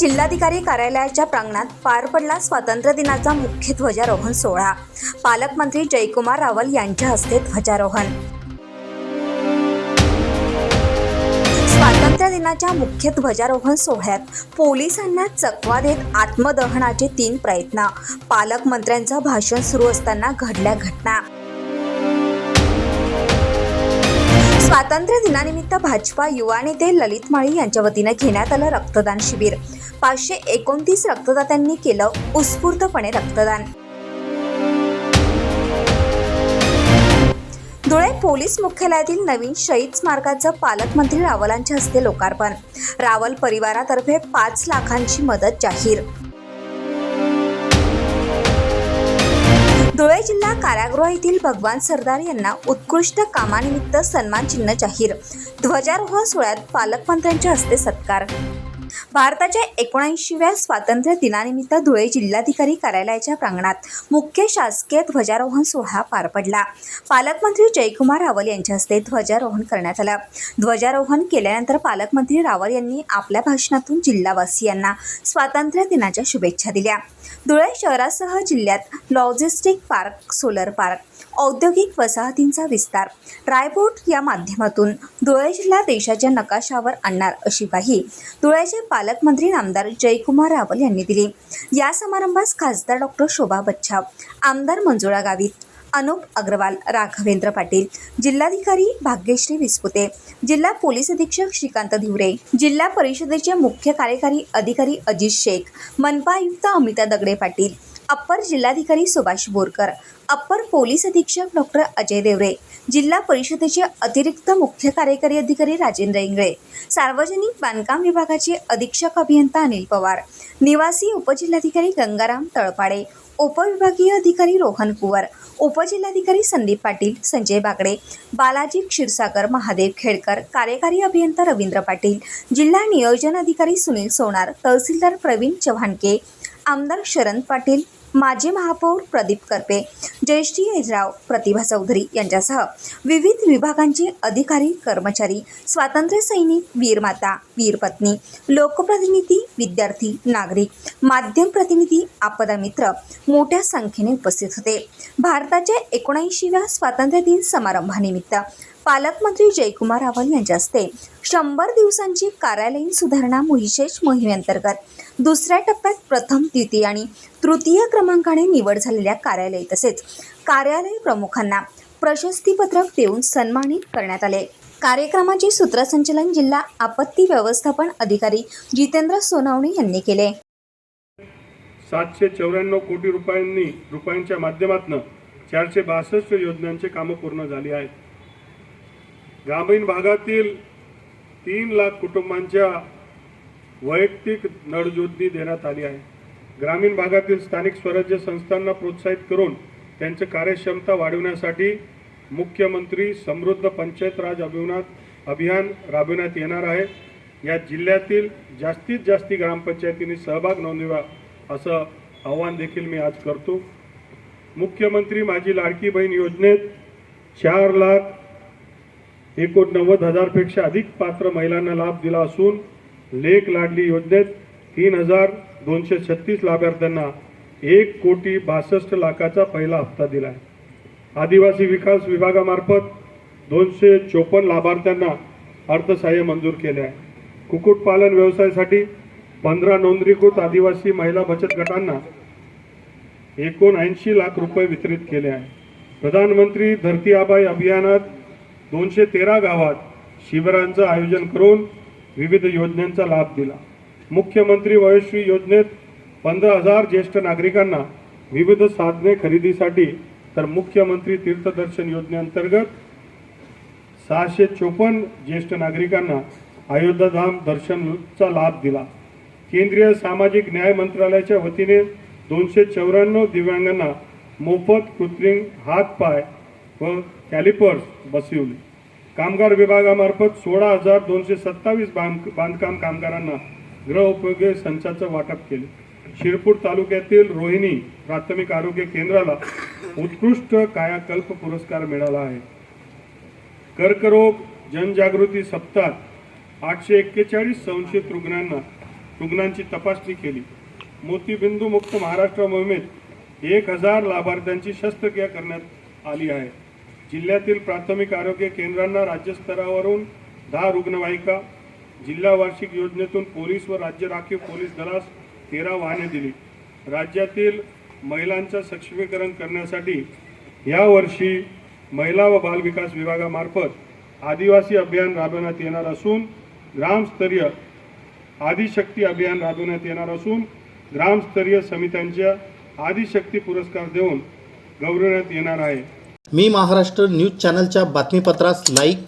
जिल्हाधिकारी कार्यालयाच्या प्रांगणात पार पडला स्वातंत्र्य दिनाचा मुख्य ध्वजारोहण सोहळा. पालकमंत्री जयकुमार रावल यांच्या हस्ते ध्वजारोहण. स्वातंत्र्य दिनाच्या मुख्य ध्वजारोहण सोहळ्यात पोलिसांना चकवा देत आत्मदहनाचे तीन प्रयत्न. पालकमंत्र्यांचं भाषण सुरू असताना घडल्या घटना. स्वातंत्र्य दिनानिमित्त भाजपा युवा नेते ललित माळी यांच्या वतीनं घेण्यात आलं रक्तदान शिबिर. पाचशे एकोणतीस रक्तदात्यांनी केलं उत्स्फूर्तपणे रक्तदान. धुळे पोलीस मुख्यालयातील नवीन शहीद स्मारकाचं पालकमंत्री रावलांच्या हस्ते लोकार्पण. रावल परिवारातर्फे पाच लाखांची मदत जाहीर. धुळे जिल्हा कारागृह येथील भगवान सरदार यांना उत्कृष्ट कामानिमित्त सन्मान चिन्ह जाहीर. ध्वजारोहण सोहळ्यात पालकमंत्र्यांच्या हस्ते सत्कार. भारताच्या एकोणऐंशीव्या स्वातंत्र्य दिनानिमित्त धुळे जिल्हाधिकारी कार्यालयाच्या प्रांगणात मुख्य शासकीय ध्वजारोहण सोहळा पार पडला. पालकमंत्री जयकुमार रावल यांच्या हस्ते ध्वजारोहण करण्यात आलं. ध्वजारोहण केल्यानंतर पालकमंत्री रावल यांनी आपल्या भाषणातून जिल्हावासियांना स्वातंत्र्य दिनाच्या शुभेच्छा दिल्या. धुळे शहरासह जिल्ह्यात लॉजिस्टिक पार्क सोलर पार्क औद्योगिक वसाहतींचा विस्तार. ट्रायपोर्ट या माध्यमातून धुळे जिल्हा देशाच्या नकाशावर आणणार अशी ग्वाही धुळ्याचे पालकमंत्री नामदार जयकुमार रावल यांनी दिली. या समारंभास खासदार डॉक्टर शोभा बच्छाव आमदार मंजुळा गावित अनुप अग्रवाल राघवेंद्र पाटील जिल्हाधिकारी भाग्यश्री विस्पुते जिल्हा पोलीस अधीक्षक श्रीकांत धिवरे जिल्हा परिषदेचे मुख्य कार्यकारी अधिकारी अजित शेख मनपा आयुक्त अमिता दगडे पाटील अप्पर जिल्हाधिकारी सुभाष बोरकर अप्पर पोलीस अधीक्षक डॉक्टर अजय देवरे जिल्हा परिषदेचे अतिरिक्त मुख्य कार्यकारी अधिकारी राजेंद्र इंगळे सार्वजनिक बांधकाम विभागाचे अधीक्षक अभियंता अनिल पवार निवासी उपजिल्हाधिकारी गंगाराम तळपाडे उपविभागीय अधिकारी रोहन कुवर उपजिल्हाधिकारी संदीप पाटील संजय बागडे बालाजी क्षीरसागर महादेव खेडकर कार्यकारी अभियंता रवींद्र पाटील जिल्हा नियोजन अधिकारी सुनील सोनार तहसीलदार प्रवीण चव्हाणके आमदार शरण पाटील माजी महापौर प्रदीप करपे ज्येष्ठी राव प्रतिभा चौधरी यांच्यासह विविध विभागांचे अधिकारी कर्मचारी स्वातंत्र्य सैनिक वीरमाता वीरपत्नी लोकप्रतिनिधी विद्यार्थी नागरिक माध्यम प्रतिनिधी आपदा मित्र मोठ्या संख्येने उपस्थित होते. भारताच्या एकोणऐंशीव्या स्वातंत्र्य दिन समारंभानिमित्त पालकमंत्री जयकुमार रावल यांच्या हस्ते शंभर दिवसांची कार्यालयीन सुधारणा विशेष मोहिमेअंतर्गत दुसऱ्या टप्प्यात प्रथम द्वितीय आणि तृतीय क्रमांकाने निवड झालेल्या कार्यालय तसेच कार्यालय प्रमुखांना प्रशस्तीपत्रक देऊन सन्मानित करण्यात आले. कार्यक्रमाचे सूत्रसंचालन जिल्हा आपत्ती व्यवस्थापन अधिकारी जितेंद्र सोनवणे यांनी केले. सातशे चौऱ्याण्णव कोटी रुपयांनी रुपयांच्या माध्यमातून चारशे बासष्ट योजनांचे कामं पूर्ण झाली आहेत. ग्रामीण भागातील तीन लाख कुटुंबांच्या वैयक्तिक नळजोडणी देण्यात आली आहे. ग्रामीण भागातील स्थानिक स्वराज्य संस्थांना प्रोत्साहित करून त्यांची कार्यक्षमता वाढवण्यासाठी मुख्यमंत्री समृद्ध पंचायत राज अभियानात अभियान राबविण्यात येणार आहे. या जिल्ह्यातील जास्तीत जास्ती ग्रामपंचायतीने सहभाग नोंदवा असं आव्हान देखील मी आज करतो. मुख्यमंत्री माझी लाडकी बहीण योजनेत चार लाख एकोणनव्वद हजारपेक्षा अधिक पात्र महिलांना लाभ दिला असून लेख लाडली योजनेत तीन हजार दोनशे छत्तीस लाभार्थ्यांना एक कोटी बासष्ट लाखाचा पहिला हप्ता दिला आहे आदिवासी विकास विभागामार्फत दोनशे चोपन्न लाभार्थ्यांना अर्थसहाय्य मंजूर केले आहे कुक्कुटपालन व्यवसायासाठी पंधरा नोंदणीकृत आदिवासी महिला बचत गटांना एकोणऐंशी लाख रुपये वितरित केले आहे. प्रधानमंत्री धरती आबाई अभियानात दोनशे तेरा गावात शिबिरांचं आयोजन करून विविध योजनांचा लाभ दिला. मुख्यमंत्री वयश्री योजनेत पंधरा हजार ज्येष्ठ नागरिकांना विविध साधने खरेदीसाठी तर मुख्यमंत्री तीर्थदर्शन योजनेअंतर्गत सहाशे चोपन्न ज्येष्ठ नागरिकांना अयोध्याधाम दर्शनचा लाभ दिला. केंद्रीय सामाजिक न्याय मंत्रालयाच्या वतीने दोनशे चौऱ्याण्णव दिव्यांगांना मोफत कृत्रिम हातपाय व कॅलिपर्स बसविले कामगार विभागामार्फत सोळा हजार दोनशे सत्तावीस बांध बांधकाम कामगारांना गृहउपयोगी संचाचं वाटप केले. शिरपूर तालुक्यातील रोहिणी प्राथमिक आरोग्य केंद्राला उत्कृष्ट कायाकल्प पुरस्कार मिळाला आहे. कर्करोग जनजागृती सप्ताहात आठशे एक्केचाळीस संशयित रुग्णांना रुग्णांची तपासणी केली. मोतीबिंदू मुक्त महाराष्ट्र मोहिमेत एक हजार लाभार्थ्यांची शस्त्रक्रिया करण्यात आली आहे. जिल्ह्यातील प्राथमिक आरोग्य केंद्रांना राज्यस्तरावरून दहा रुग्णवाहिका जिल्हा वार्षिक योजनेतून पोलीस व राज्य राखीव पोलीस दलास तेरा वाहने दिली. राज्यातील महिलांचं सक्षमीकरण करण्यासाठी यावर्षी महिला व बालविकास विभागामार्फत आदिवासी अभियान राबवण्यात येणार असून ग्रामस्तरीय आदिशक्ती अभियान राबवण्यात येणार असून ग्रामस्तरीय समित्यांच्या आदिशक्ती पुरस्कार देऊन गौरवण्यात येणार आहे. मी महाराष्ट्र न्यूज चॅनलच्या बातमीपत्रास लाईक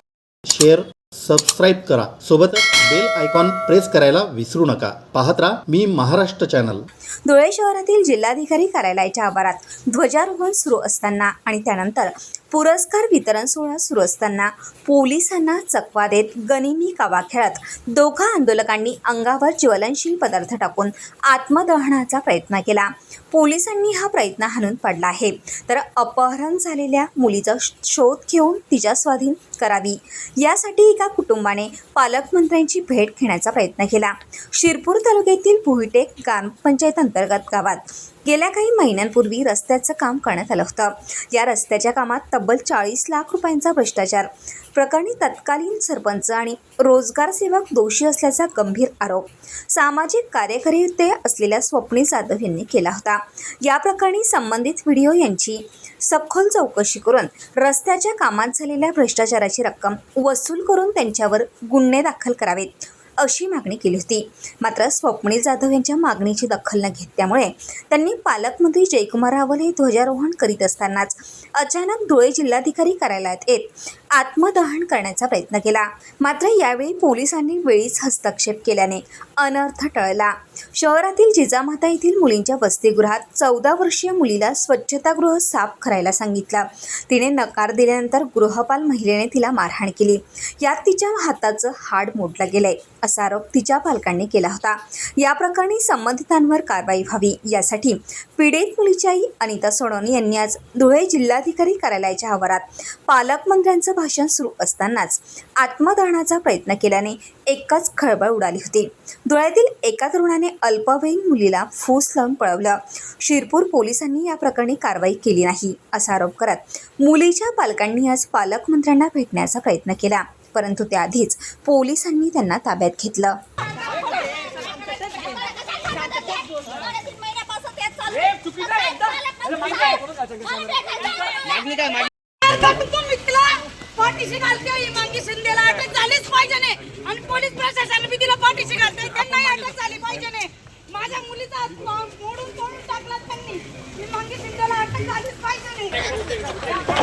शेअर सबस्क्राईब करा. सोबतच बेल आयकॉन प्रेस करायला विसरू नका. पाहत राहा मी महाराष्ट्र चॅनल. धुळे शहरातील जिल्हाधिकारी कार्यालयाच्या आवारात ध्वजारोहण सुरू असताना आणि त्यानंतर पुरस्कार वितरण सोहळा सुरू असताना पोलिसांना चकवा देत गनिमी कावा खेळत दोघा आंदोलकांनी अंगावर ज्वलनशील पदार्थ टाकून आत्मदहनाचा प्रयत्न केला. पोलिसांनी हा प्रयत्न हाणून पाडला आहे. तर अपहरण झालेल्या मुलीचा शोध घेऊन तिच्या स्वाधीन करावी. यासाठी एका कुटुंबाने पालकमंत्र्यांची भेट घेण्याचा प्रयत्न केला. शिरपूर तालुक्यातील भुईटेक ग्रामपंचायत अंतर्गत गावात गेल्या काही महिन्यांपूर्वी रस्त्याचं काम करण्यात आलं होतं. या रस्त्याच्या कामात तब्बल चाळीस लाख रुपयांचा भ्रष्टाचार. प्रकरणी तत्कालीन सरपंच आणि रोजगार सेवक दोषी असल्याचा गंभीर आरोप. सामाजिक कार्यकर्ते असलेल्या स्वप्नी जाधव यांनी केला होता. या प्रकरणी संबंधित व्हिडिओ यांची सखोल चौकशी करून रस्त्याच्या कामात झालेल्या भ्रष्टाचाराची रक्कम वसूल करून त्यांच्यावर गुन्हे दाखल करावेत. अशी मागणी केली होती. मात्र स्वप्नील जाधव यांच्या मागणीची दखल न घेतल्यामुळे त्यांनी पालकमंत्री जयकुमार रावल हे ध्वजारोहण करीत असतानाच अचानक धुळे जिल्हाधिकारी कार्यालयात येत आत्मदहन करण्याचा प्रयत्न केला. मात्र यावेळी पोलिसांनी वेळीच हस्तक्षेप केल्याने अनर्थ टळला. शहरातील जिजामाता येथील मुलींच्या वसतिगृहात चौदा वर्षीय मुलीला स्वच्छतागृह साफ करायला सांगितला. तिने नकार दिल्यानंतर गृहपाल महिलेने तिला मारहाण केली. यात तिच्या हाताचं हाड मोडलं गेलंय असा आरोप तिच्या पालकांनी केला होता. या प्रकरणी संबंधितांवर कारवाई व्हावी यासाठी पीडित मुलीची आई अनिता सोनवणे यांनी आज धुळे जिल्हाधिकारी कार्यालयाच्या आवारात पालकमंत्र्यांचं भाषण सुरू असतानाच आत्मदहनाचा प्रयत्न केल्याने एकच खळबळ उडाली होती धुळ्यातील एका तरुणाने अल्पवयीन मुलीला फूस लावून पळवलं शिरपूर पोलिसांनी या प्रकरणी कारवाई केली नाही असा आरोप करत मुलीच्या पालकांनी आज पालकमंत्र्यांना भेटण्याचा प्रयत्न केला परंतु त्याआधीच पोलिसांनी त्यांना ताब्यात घेतलं पाठीशी घालते ही मांगी शिंदेला अटक झालीच पाहिजे नाही आणि पोलीस प्रशासन बी तिला पाठीशी घालते त्यांनाही अटक झाली पाहिजे नाही माझ्या मुलीचा मोडून तोडून टाकला त्यांनी. ही मांगी शिंदेला अटक झालीच पाहिजे नाही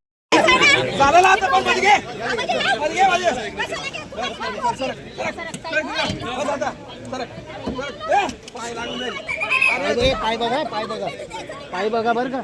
चालेल आता पण मध्ये घे. मध्ये घे माझे पाय लागून जाईल पाय बघा पाय बघा. पाय बघा बरं का.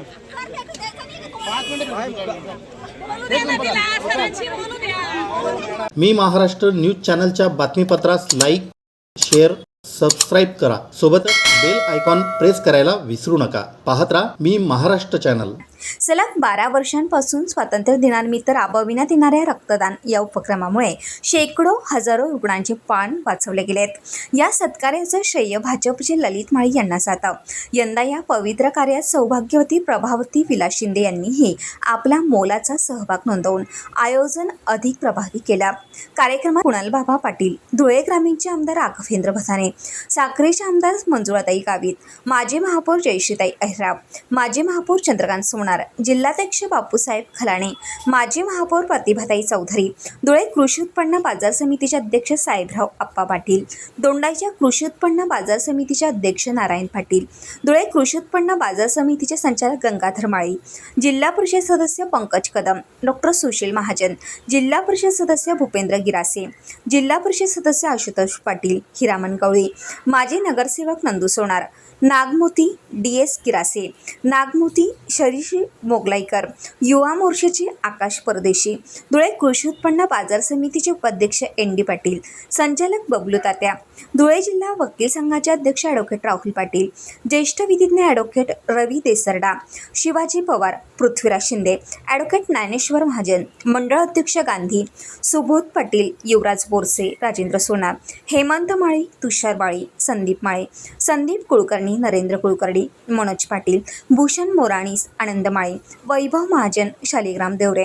मी महाराष्ट्र न्यूज चॅनलच्या बातमीपत्रास लाईक शेअर सबस्क्राईब करा. सोबतच बेल आयकॉन प्रेस करायला विसरू नका. पाहत राहा मी महाराष्ट्र चॅनल. सलग बारा वर्षांपासून स्वातंत्र्य दिनानिमित्त राबविण्यात येणाऱ्या रक्तदान या उपक्रमामुळे शेकडो हजारो रुग्णांचे पाण वाचवले गेलेत. या सत्कार्याचं श्रेय भाजपचे ललित माळी यांना जातं. यंदा या पवित्र कार्यात सौभाग्यवती प्रभावती विलास शिंदे यांनीही आपला मोलाचा सहभाग नोंदवून आयोजन अधिक प्रभावी केला. कार्यक्रमात कुणाल बाबा पाटील धुळे ग्रामीणचे आमदार राघवेंद्र भसाने साखरेचे आमदार मंजुळाताई गावित माजी महापौर जयश्रीताई अहिराव माजी महापौर चंद्रकांत होणार. जिल्हाध्यक्ष बापूसाहेब खलाणे माजी महापौर प्रतिभाताई चौधरी धुळे कृषी उत्पन्न बाजार समितीचे अध्यक्ष साहेबराव आप्पा पाटील दोंडाईच्या कृषी उत्पन्न बाजार समितीचे अध्यक्ष नारायण पाटील धुळे कृषी उत्पन्न बाजार समितीचे संचालक गंगाधर माळी जिल्हा परिषद सदस्य पंकज कदम डॉक्टर सुशील महाजन जिल्हा परिषद सदस्य भूपेंद्र गिरासे जिल्हा परिषद सदस्य आशुतोष पाटील हिरामन गवळी माजी नगरसेवक नंदू सोनार नागमोती डी एस किरासे. नागमोती शरीशी मोगलाईकर. युवा मोर्चाचे आकाश परदेशी. धुळे कृषी उत्पन्न बाजार समितीचे उपाध्यक्ष एन डी पाटील. संचालक बबलू तात्या. धुळे जिल्हा वकील संघाचे अध्यक्ष ॲडव्होकेट राहुल पाटील. ज्येष्ठ विधिज्ञ ॲडव्होकेट रवी देसरडा. शिवाजी पवार पृथ्वीराज शिंदे. ॲडव्होकेट ज्ञानेश्वर महाजन. मंडळ अध्यक्ष गांधी. सुबोध पाटील युवराज बोरसे राजेंद्र सोनार. हेमंत माळी तुषार माळी संदीप माळे. संदीप कुलकर्णी नरेंद्र कुलकर्णी मनोज पाटील भूषण मोराणीस आनंद माळी वैभव महाजन शालिग्राम देवरे.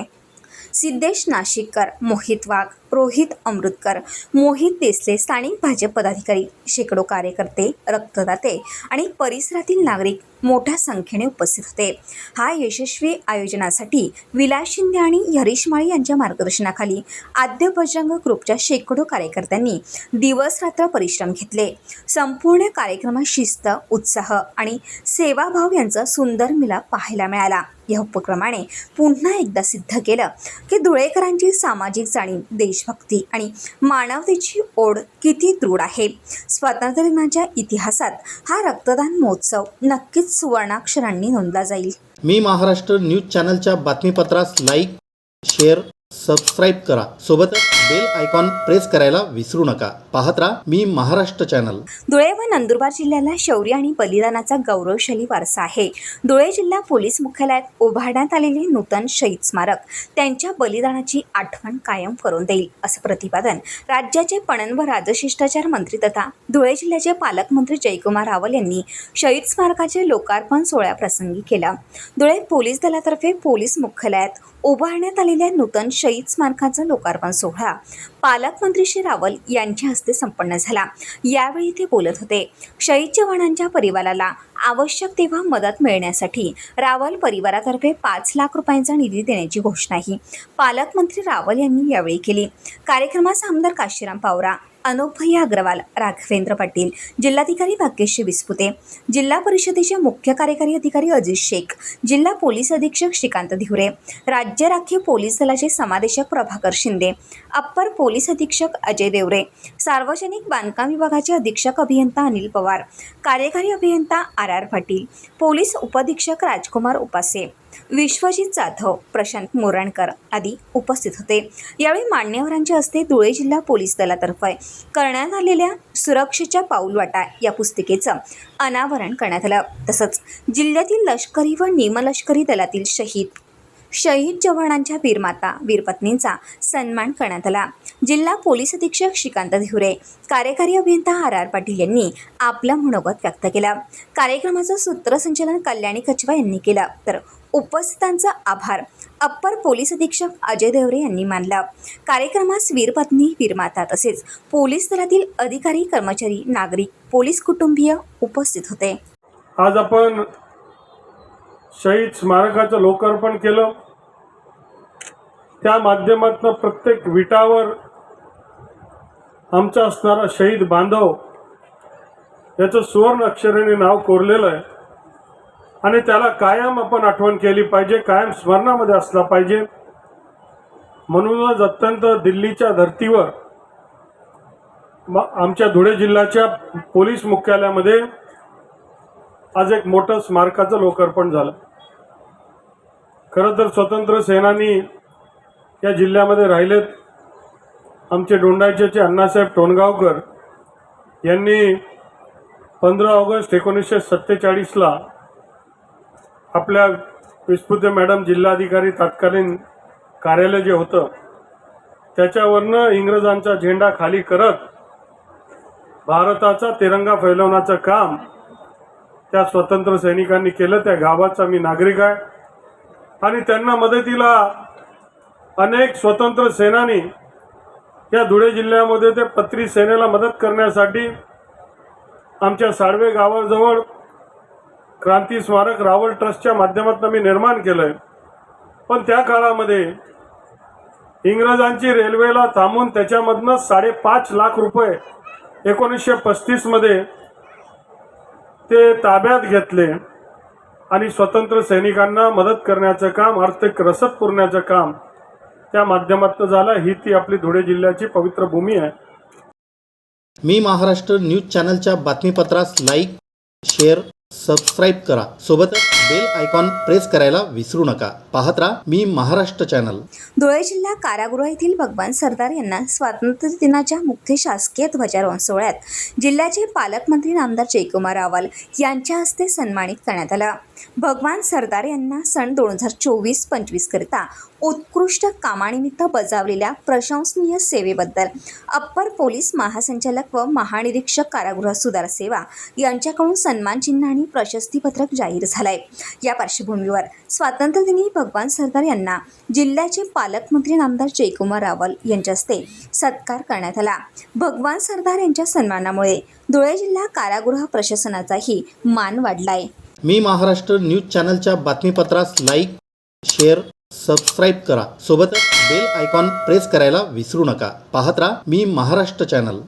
सिद्धेश नाशिककर मोहित वाघ. रोहित अमृतकर मोहित देसले स्थानिक भाजप पदाधिकारी शेकडो कार्यकर्ते रक्तदाते आणि परिसरातील नागरिक मोठ्या संख्येने उपस्थित होते. हा यशस्वी आयोजनासाठी विलास शिंदे आणि हरीश माळी यांच्या मार्गदर्शनाखाली आद्य बजरंग ग्रुपच्या शेकडो कार्यकर्त्यांनी दिवसरात्र परिश्रम घेतले. संपूर्ण कार्यक्रमात शिस्त उत्साह आणि सेवाभाव यांचा सुंदर मिलाप पाहायला मिळाला. या उपक्रमाने पुन्हा एकदा सिद्ध केलं की धुळेकरांची सामाजिक जाणीव देश देशभक्ती आणि मानवतेची ओढ किती दृढ आहे. स्वातंत्र्यदिनाच्या इतिहासात हा रक्तदान महोत्सव नक्कीच सुवर्णाक्षरांनी नोंदला जाईल. मी महाराष्ट्र न्यूज चॅनलच्या बातमीपत्रास लाईक शेअर सबस्क्राईब करा. सोबतच बेल आयकॉन प्रेस करायला विसरू नका. पाहत राहा मी महाराष्ट्र चॅनल धुळे व नंदुरबार जिल्ह्याला शौर्य आणि बलिदानाचा गौरवशाली वारसा आहे. धुळे जिल्हा पोलीस मुख्यालयात उभारण्यात आलेले नूतन शहीद स्मारक त्यांच्या बलिदानाची आठवण कायम करून देईल असं प्रतिपादन राज्याचे पणन व राजशिष्टाचार मंत्री तथा धुळे जिल्ह्याचे पालकमंत्री जयकुमार रावल यांनी शहीद स्मारकाचे लोकार्पण सोहळ्याप्रसंगी केलं. धुळे पोलीस दलातर्फे पोलीस मुख्यालयात उभारण्यात आलेल्या नूतन शहीद स्मारकाचा लोकार्पण सोहळा. पालकमंत्री श्री रावल यांच्या हस्ते संपन्न झाला. यावेळी ते बोलत होते शहीद जवानांच्या परिवाराला आवश्यक तेव्हा मदत मिळण्यासाठी रावल परिवारातर्फे पाच लाख रुपयांचा निधी देण्याची घोषणाही पालकमंत्री रावल यांनी यावेळी केली. कार्यक्रमास आमदार काशीराम पावरा अनुपभैया अग्रवाल राघवेंद्र पाटील जिल्हाधिकारी भाग्यश्री विस्पुते जिल्हा परिषदेचे मुख्य कार्यकारी अधिकारी अजित शेख जिल्हा पोलीस अधीक्षक श्रीकांत धिवरे राज्य राखीव पोलीस दलाचे समादेशक प्रभाकर शिंदे अप्पर पोलीस अधीक्षक अजय देवरे सार्वजनिक बांधकाम विभागाचे अधीक्षक अभियंता अनिल पवार कार्यकारी अभियंता आर आर पाटील पोलीस उपअधीक्षक राजकुमार उपासे विश्वजित जाधव प्रशांत मोरणकर आदी उपस्थित होते. यावेळी मान्यवरांच्या हस्ते धुळे जिल्हा पोलीस दलातर्फे करण्यात आलेल्या सुरक्षेच्या पाऊलवाटा या पुस्तिकेचं अनावरण करण्यात आलं. तसंच जिल्ह्यातील लष्करी व निमलष्करी दलातील शहीद शहीद जवानांच्या वीरमाता वीरपत्नींचा सन्मान करण्यात आला. जिल्हा पोलीस अधीक्षक श्रीकांत धिवरे कार्यकारी अभियंता आर आर पाटील यांनी आपलं मनोगत व्यक्त केलं. कार्यक्रमाचं सूत्रसंचालन कल्याणी कचवा यांनी केलं. तर उपस्थितांचा आभार. अप्पर पोलीस अधीक्षक अजय देवरे यांनी मानला. कार्यक्रमास वीरपत्नी वीरमाता तसेच पोलीस दलातील अधिकारी कर्मचारी नागरिक पोलीस कुटुंबीय उपस्थित होते. आज आपण शहीद स्मारकाचं लोकार्पण केलं. त्या माध्यमातून प्रत्येक विटावर आमचा असणारा शहीद बांधव याचं सुवर्ण अक्षराने नाव कोरलेलं आहे. आणि त्याला कायम आपण आठवण केली पाहिजे कायम स्मरणामध्ये असला पाहिजे. म्हणूनच अत्यंत दिल्लीच्या धर्तीवर आमच्या धुळे जिल्ह्याच्या पोलीस मुख्यालयामध्ये आज एक मोठं स्मारकाचं लोकार्पण झालं. खरं तर स्वतंत्र सेनानी या जिल्ह्यामध्ये राहिलेत. आमचे डोंडायचे अण्णासाहेब टोणगावकर यांनी पंधरा ऑगस्ट एकोणीसशे सत्तेचाळीसला आपल्या विस्फुते मॅडम जिल्हाधिकारी तत्कालीन कार्यालय जे होतं त्याच्यावरनं इंग्रजांचा झेंडा खाली करत भारताचा तिरंगा फैलवण्याचं काम त्या स्वतंत्र सैनिकांनी केलं. त्या गावाचा मी नागरिक आहे. आणि त्यांना मदतीला अनेक स्वतंत्र सेनानी या धुळे जिल्ह्यामध्ये ते पत्री सेनेला मदत करण्यासाठी आमच्या साळवे गावाजवळ क्रांती स्मारक रावल ट्रस्टच्या माध्यमातून मी निर्माण केलं आहे पण त्या काळामध्ये इंग्रजांची रेल्वेला थांबून त्याच्यामधनं साडेपाच लाख रुपये एकोणीसशे पस्तीसमध्ये ते ताब्यात घेतले आणि स्वतंत्र सैनिकांना मदत करण्याचं काम आर्थिक रसद पुरण्याचं काम त्या माध्यमातून झालं. ही ती आपली धुळे जिल्ह्याची पवित्र भूमी आहे. मी महाराष्ट्र न्यूज चॅनलच्या बातमीपत्रास लाईक शेअर सबस्क्राईब करा. सोबतच बेल आयकॉन प्रेस करायला विसरू नका. पाहत राहा मी महाराष्ट्र चॅनल धुळे जिल्हा कारागृह येथील भगवान सरदार यांना स्वातंत्र्य दिनाच्या मुख्य शासकीय ध्वजारोहण सोहळ्यात जिल्ह्याचे पालकमंत्री नामदार जयकुमार रावल यांच्या हस्ते सन्मानित करण्यात आला. भगवान सरदार यांना सन दोन हजार चोवीस पंचवीसकरिता उत्कृष्ट कामानिमित्त बजावलेल्या प्रशंसनीय सेवेबद्दल अप्पर पोलीस महासंचालक व महानिरीक्षक कारागृह सुधार सेवा यांच्याकडून सन्मानचिन्ह आणि प्रशस्तीपत्रक जाहीर झालंय. या पार्श्वभूमीवर स्वातंत्र्यदिनी भगवान सरदार यांना जिल्ह्याचे पालकमंत्री नामदार जयकुमार रावल यांच्या हस्ते सत्कार करण्यात आला. भगवान सरदार यांच्या सन्मानामुळे धुळे जिल्हा कारागृह प्रशासनाचाही मान वाढलाय. मी महाराष्ट्र न्यूज चॅनलच्या बातमीपत्रास लाईक शेअर सबस्क्राईब करा. सोबतच बेल आयकॉन प्रेस करायला विसरू नका. पाहत राहा मी महाराष्ट्र चॅनल.